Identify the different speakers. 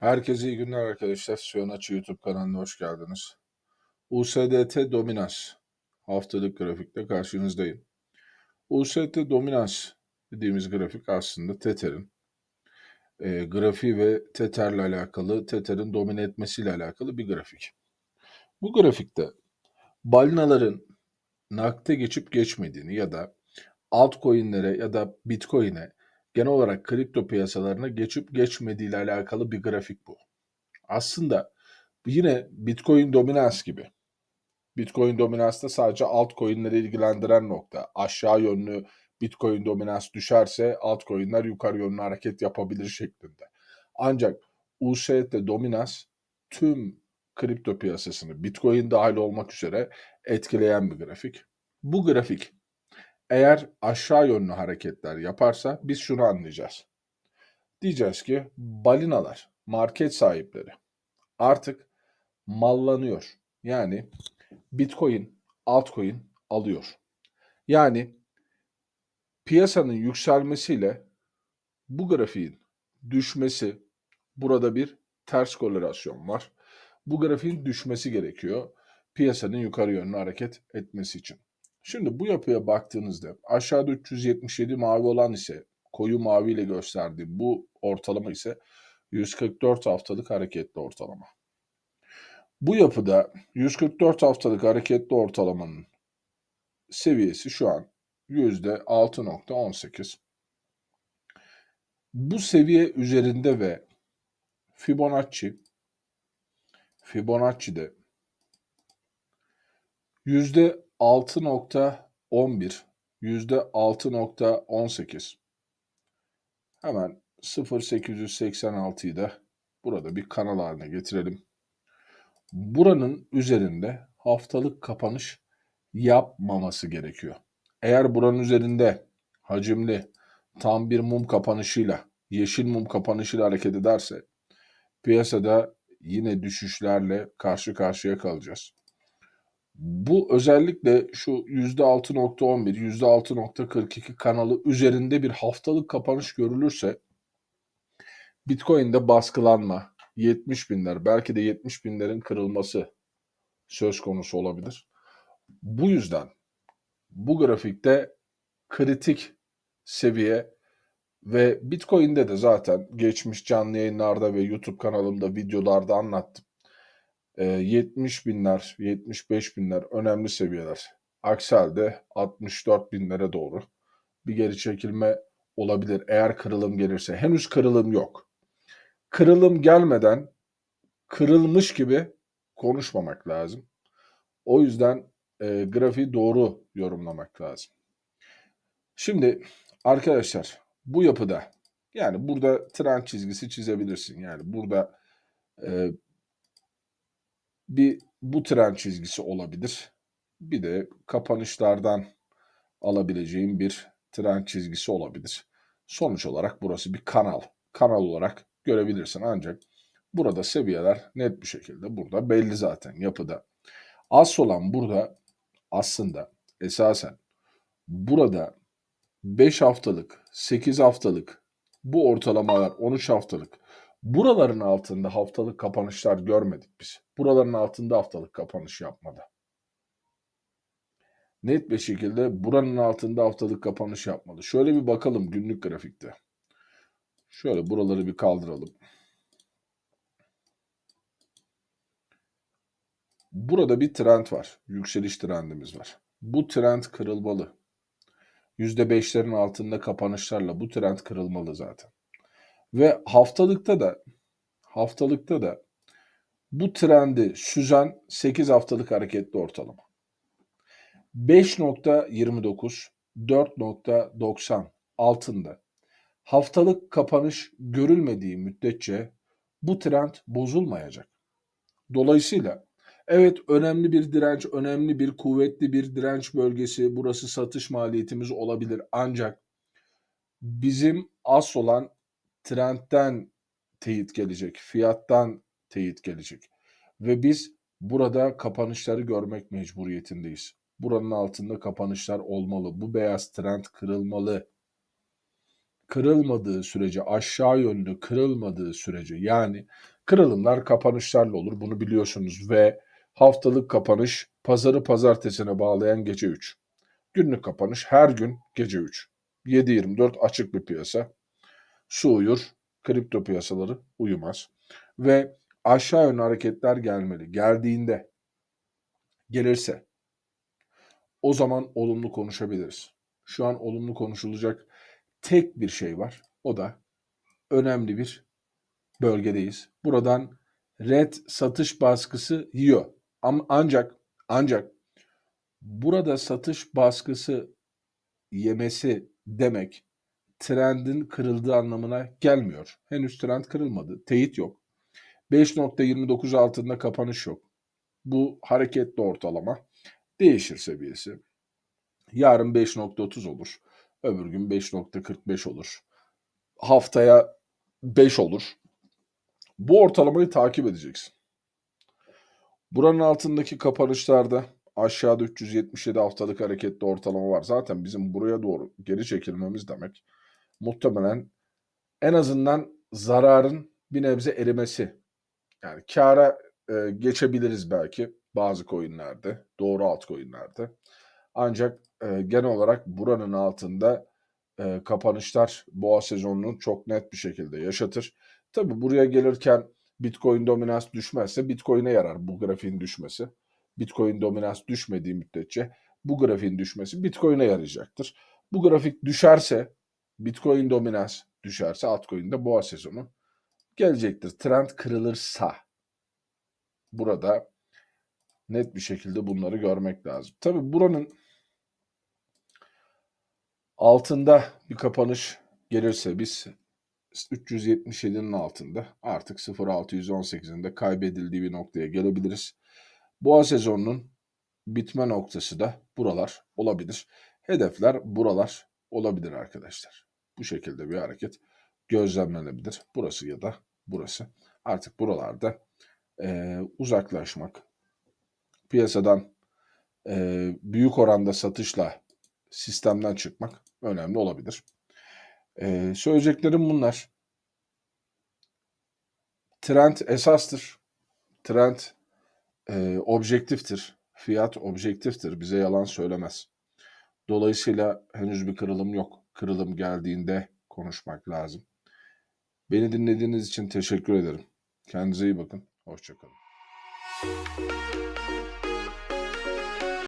Speaker 1: Herkese iyi günler arkadaşlar. Siyonaçı YouTube kanalına hoş geldiniz. USDT Dominans haftalık grafikte karşınızdayım. USDT Dominans dediğimiz grafik aslında Tether'in e, grafiği ve Tether'le alakalı, Tether'in domine etmesiyle alakalı bir grafik. Bu grafikte balinaların nakde geçip geçmediğini ya da altcoin'lere ya da Bitcoin'e genel olarak kripto piyasalarına geçip geçmediği ile alakalı bir grafik bu. Aslında yine Bitcoin dominans gibi. Bitcoin dominans da sadece altcoin'leri ilgilendiren nokta. Aşağı yönlü Bitcoin dominans düşerse altcoin'ler yukarı yönlü hareket yapabilir şeklinde. Ancak UST dominans tüm kripto piyasasını Bitcoin dahil olmak üzere etkileyen bir grafik. Bu grafik eğer aşağı yönlü hareketler yaparsa biz şunu anlayacağız. Diyeceğiz ki balinalar, market sahipleri artık mallanıyor. Yani Bitcoin, altcoin alıyor. Yani piyasanın yükselmesiyle bu grafiğin düşmesi burada bir ters korelasyon var. Bu grafiğin düşmesi gerekiyor piyasanın yukarı yönlü hareket etmesi için. Şimdi bu yapıya baktığınızda aşağıda 377 mavi olan ise koyu mavi ile gösterdiğim bu ortalama ise 144 haftalık hareketli ortalama. Bu yapıda 144 haftalık hareketli ortalamanın seviyesi şu an %6.18. Bu seviye üzerinde ve Fibonacci Fibonacci'de %6.11, %6.18. Hemen 0.886'yı da burada bir kanal haline getirelim. Buranın üzerinde haftalık kapanış yapmaması gerekiyor. Eğer buranın üzerinde hacimli tam bir mum kapanışıyla, yeşil mum kapanışıyla hareket ederse piyasada yine düşüşlerle karşı karşıya kalacağız. Bu özellikle şu %6.11, %6.42 kanalı üzerinde bir haftalık kapanış görülürse Bitcoin'de baskılanma, 70 binler, belki de 70 binlerin kırılması söz konusu olabilir. Bu yüzden bu grafikte kritik seviye ve Bitcoin'de de zaten geçmiş canlı yayınlarda ve YouTube kanalımda videolarda anlattım. 70 binler, 75 binler önemli seviyeler. Aksi halde 64 binlere doğru bir geri çekilme olabilir eğer kırılım gelirse. Henüz kırılım yok. Kırılım gelmeden kırılmış gibi konuşmamak lazım. O yüzden e, grafiği doğru yorumlamak lazım. Şimdi arkadaşlar bu yapıda yani burada trend çizgisi çizebilirsin. Yani burada e, bir bu tren çizgisi olabilir. Bir de kapanışlardan alabileceğim bir tren çizgisi olabilir. Sonuç olarak burası bir kanal. Kanal olarak görebilirsin ancak burada seviyeler net bir şekilde burada belli zaten yapıda. Az olan burada aslında esasen burada 5 haftalık, 8 haftalık bu ortalamalar 13 haftalık Buraların altında haftalık kapanışlar görmedik biz. Buraların altında haftalık kapanış yapmadı. Net bir şekilde buranın altında haftalık kapanış yapmadı. Şöyle bir bakalım günlük grafikte. Şöyle buraları bir kaldıralım. Burada bir trend var. Yükseliş trendimiz var. Bu trend kırılmalı. %5'lerin altında kapanışlarla bu trend kırılmalı zaten. Ve haftalıkta da haftalıkta da bu trendi süzen 8 haftalık hareketli ortalama. 5.29 4.90 altında haftalık kapanış görülmediği müddetçe bu trend bozulmayacak. Dolayısıyla evet önemli bir direnç, önemli bir kuvvetli bir direnç bölgesi burası satış maliyetimiz olabilir ancak bizim as olan trendten teyit gelecek, fiyattan teyit gelecek. Ve biz burada kapanışları görmek mecburiyetindeyiz. Buranın altında kapanışlar olmalı. Bu beyaz trend kırılmalı. Kırılmadığı sürece, aşağı yönlü kırılmadığı sürece yani kırılımlar kapanışlarla olur. Bunu biliyorsunuz ve haftalık kapanış pazarı pazartesine bağlayan gece 3. Günlük kapanış her gün gece 3. 7-24 açık bir piyasa. Su uyur, kripto piyasaları uyumaz. Ve aşağı yönlü hareketler gelmeli. Geldiğinde, gelirse o zaman olumlu konuşabiliriz. Şu an olumlu konuşulacak tek bir şey var. O da önemli bir bölgedeyiz. Buradan red satış baskısı yiyor. Ancak ancak burada satış baskısı yemesi demek trendin kırıldığı anlamına gelmiyor. Henüz trend kırılmadı. Teyit yok. 5.29 altında kapanış yok. Bu hareketli ortalama değişir seviyesi. Yarın 5.30 olur. Öbür gün 5.45 olur. Haftaya 5 olur. Bu ortalamayı takip edeceksin. Buranın altındaki kapanışlarda aşağıda 377 haftalık hareketli ortalama var. Zaten bizim buraya doğru geri çekilmemiz demek muhtemelen en azından zararın bir nebze erimesi. Yani kâra e, geçebiliriz belki bazı coinlerde, doğru altcoinlerde. Ancak e, genel olarak buranın altında e, kapanışlar boğa sezonunu çok net bir şekilde yaşatır. Tabi buraya gelirken Bitcoin dominans düşmezse Bitcoin'e yarar bu grafiğin düşmesi. Bitcoin dominans düşmediği müddetçe bu grafiğin düşmesi Bitcoin'e yarayacaktır. Bu grafik düşerse Bitcoin dominans düşerse altcoin'de boğa sezonu gelecektir. Trend kırılırsa burada net bir şekilde bunları görmek lazım. Tabi buranın altında bir kapanış gelirse biz 377'nin altında artık 0.618'in de kaybedildiği bir noktaya gelebiliriz. Boğa sezonunun bitme noktası da buralar olabilir. Hedefler buralar olabilir arkadaşlar. Bu şekilde bir hareket gözlemlenebilir. Burası ya da burası. Artık buralarda e, uzaklaşmak, piyasadan e, büyük oranda satışla sistemden çıkmak önemli olabilir. E, söyleyeceklerim bunlar. Trend esastır. Trend e, objektiftir. Fiyat objektiftir. Bize yalan söylemez. Dolayısıyla henüz bir kırılım yok. Kırılım geldiğinde konuşmak lazım. Beni dinlediğiniz için teşekkür ederim. Kendinize iyi bakın. Hoşçakalın.